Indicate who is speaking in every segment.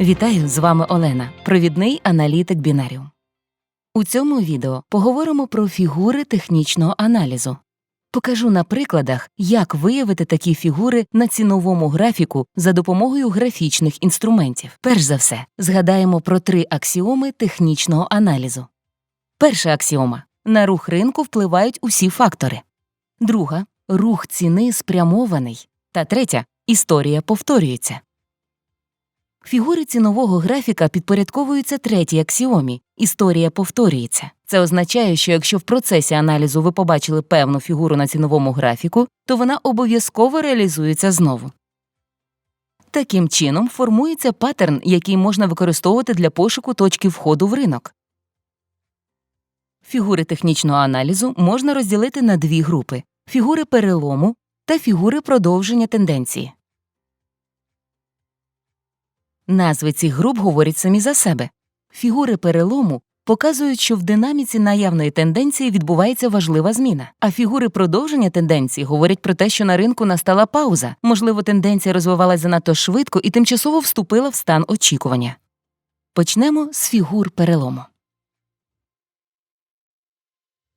Speaker 1: Вітаю, з вами Олена, провідний аналітик Бінаріум. У цьому відео поговоримо про фігури технічного аналізу. Покажу на прикладах, як виявити такі фігури на ціновому графіку за допомогою графічних інструментів. Перш за все, згадаємо про три аксіоми технічного аналізу. Перша аксіома на рух ринку впливають усі фактори. Друга рух ціни спрямований. Та третя історія повторюється. Фігури цінового графіка підпорядковуються третій аксіомі історія повторюється. Це означає, що якщо в процесі аналізу ви побачили певну фігуру на ціновому графіку, то вона обов'язково реалізується знову. Таким чином формується паттерн, який можна використовувати для пошуку точки входу в ринок. Фігури технічного аналізу можна розділити на дві групи фігури перелому та фігури продовження тенденції. Назви цих груп говорять самі за себе. Фігури перелому показують, що в динаміці наявної тенденції відбувається важлива зміна, а фігури продовження тенденції говорять про те, що на ринку настала пауза, можливо, тенденція розвивалася занадто швидко і тимчасово вступила в стан очікування. Почнемо з фігур перелому.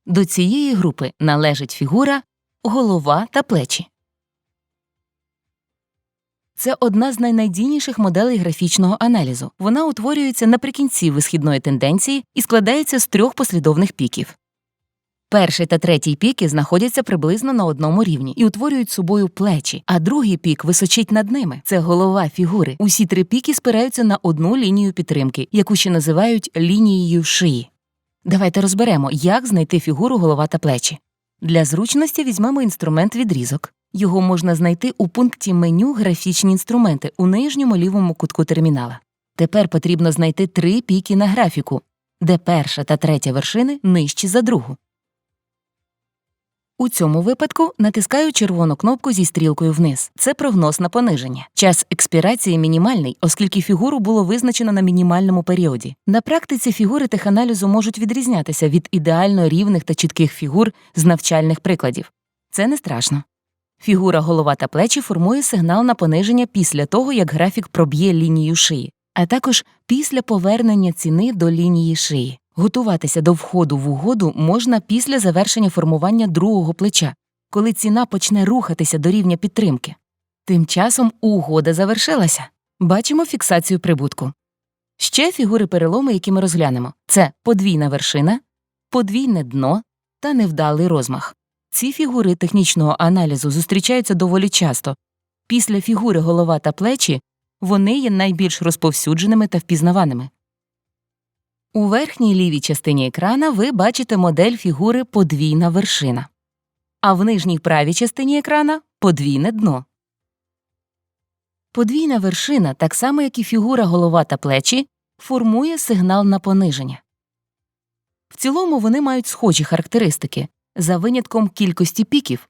Speaker 1: До цієї групи належить фігура голова та плечі. Це одна з найнадійніших моделей графічного аналізу. Вона утворюється наприкінці висхідної тенденції і складається з трьох послідовних піків. Перший та третій піки знаходяться приблизно на одному рівні і утворюють собою плечі, а другий пік височить над ними. Це голова фігури. Усі три піки спираються на одну лінію підтримки, яку ще називають лінією шиї. Давайте розберемо, як знайти фігуру голова та плечі. Для зручності візьмемо інструмент відрізок. Його можна знайти у пункті меню Графічні інструменти у нижньому лівому кутку термінала. Тепер потрібно знайти три піки на графіку, де перша та третя вершини нижчі за другу. У цьому випадку натискаю червону кнопку зі стрілкою вниз. Це прогноз на пониження. Час експірації мінімальний, оскільки фігуру було визначено на мінімальному періоді. На практиці фігури теханалізу можуть відрізнятися від ідеально рівних та чітких фігур з навчальних прикладів. Це не страшно. Фігура голова та плечі формує сигнал на пониження після того, як графік проб'є лінію шиї, а також після повернення ціни до лінії шиї. Готуватися до входу в угоду можна після завершення формування другого плеча, коли ціна почне рухатися до рівня підтримки. Тим часом угода завершилася. Бачимо фіксацію прибутку. Ще фігури перелому, які ми розглянемо, це подвійна вершина, подвійне дно та невдалий розмах. Ці фігури технічного аналізу зустрічаються доволі часто. Після фігури голова та плечі вони є найбільш розповсюдженими та впізнаваними. У верхній лівій частині екрана ви бачите модель фігури подвійна вершина, а в нижній правій частині екрана подвійне дно. Подвійна вершина, так само як і фігура голова та плечі, формує сигнал на пониження. В цілому вони мають схожі характеристики за винятком кількості піків.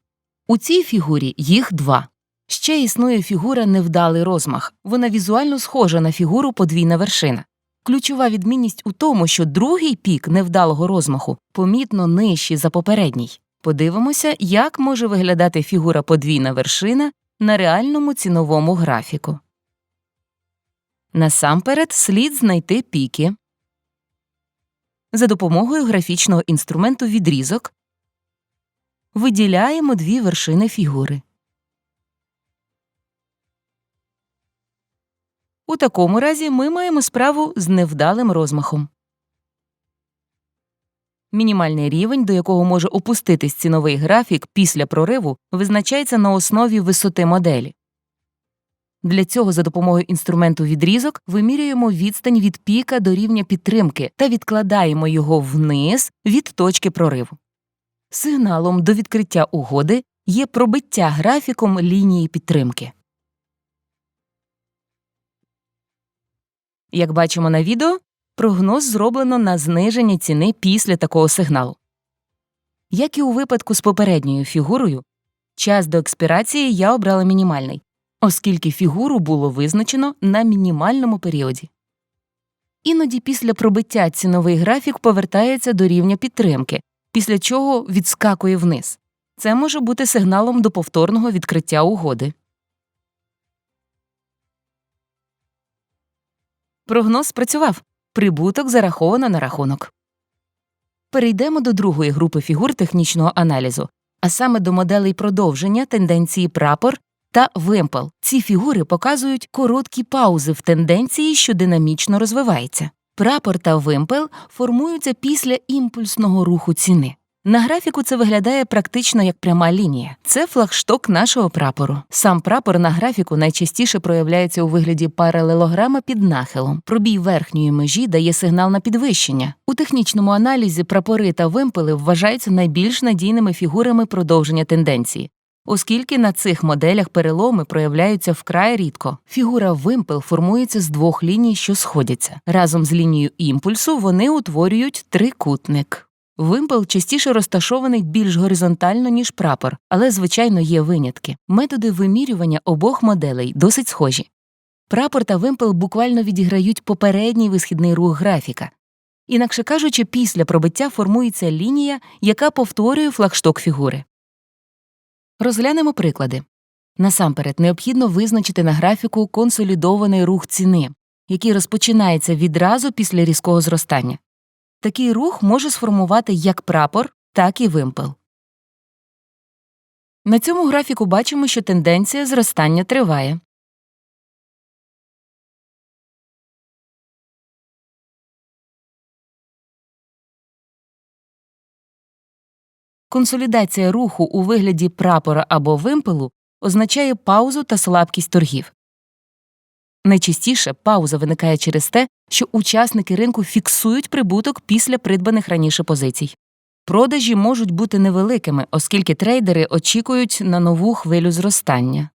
Speaker 1: У цій фігурі їх два. Ще існує фігура невдалий розмах. Вона візуально схожа на фігуру подвійна вершина. Ключова відмінність у тому, що другий пік невдалого розмаху помітно нижчий за попередній. Подивимося, як може виглядати фігура подвійна вершина на реальному ціновому графіку. Насамперед слід знайти піки. За допомогою графічного інструменту відрізок виділяємо дві вершини фігури. У такому разі ми маємо справу з невдалим розмахом. Мінімальний рівень, до якого може опуститись ціновий графік після прориву, визначається на основі висоти моделі. Для цього за допомогою інструменту відрізок вимірюємо відстань від піка до рівня підтримки та відкладаємо його вниз від точки прориву. Сигналом до відкриття угоди є пробиття графіком лінії підтримки. Як бачимо на відео, прогноз зроблено на зниження ціни після такого сигналу. Як і у випадку з попередньою фігурою, час до експірації я обрала мінімальний, оскільки фігуру було визначено на мінімальному періоді. Іноді після пробиття ціновий графік повертається до рівня підтримки, після чого відскакує вниз. Це може бути сигналом до повторного відкриття угоди. Прогноз спрацював. Прибуток зараховано на рахунок. Перейдемо до другої групи фігур технічного аналізу, а саме до моделей продовження тенденції прапор та вимпел. Ці фігури показують короткі паузи в тенденції, що динамічно розвивається. Прапор та вимпел формуються після імпульсного руху ціни. На графіку це виглядає практично як пряма лінія. Це флагшток нашого прапору. Сам прапор на графіку найчастіше проявляється у вигляді паралелограма під нахилом. Пробій верхньої межі дає сигнал на підвищення. У технічному аналізі прапори та вимпели вважаються найбільш надійними фігурами продовження тенденції. Оскільки на цих моделях переломи проявляються вкрай рідко. Фігура вимпел формується з двох ліній, що сходяться. Разом з лінією імпульсу вони утворюють трикутник. Вимпел частіше розташований більш горизонтально, ніж прапор, але, звичайно, є винятки. Методи вимірювання обох моделей досить схожі. Прапор та вимпел буквально відіграють попередній висхідний рух графіка. Інакше кажучи, після пробиття формується лінія, яка повторює флагшток фігури. Розглянемо приклади. Насамперед, необхідно визначити на графіку консолідований рух ціни, який розпочинається відразу після різкого зростання. Такий рух може сформувати як прапор, так і вимпел. На цьому графіку бачимо, що тенденція зростання триває. Консолідація руху у вигляді прапора або вимпелу означає паузу та слабкість торгів. Найчастіше пауза виникає через те, що учасники ринку фіксують прибуток після придбаних раніше позицій. Продажі можуть бути невеликими, оскільки трейдери очікують на нову хвилю зростання.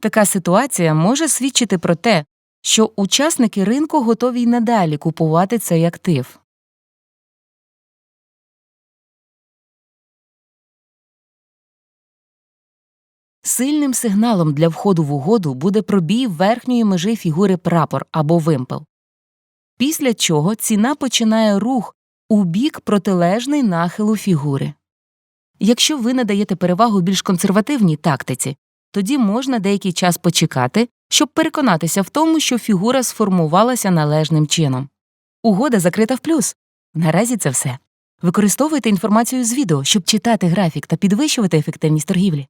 Speaker 1: Така ситуація може свідчити про те, що учасники ринку готові й надалі купувати цей актив. Сильним сигналом для входу в угоду буде пробій верхньої межі фігури прапор або вимпел. Після чого ціна починає рух у бік протилежний нахилу фігури. Якщо ви надаєте перевагу більш консервативній тактиці, тоді можна деякий час почекати, щоб переконатися в тому, що фігура сформувалася належним чином. Угода закрита в плюс. Наразі це все. Використовуйте інформацію з відео, щоб читати графік та підвищувати ефективність торгівлі.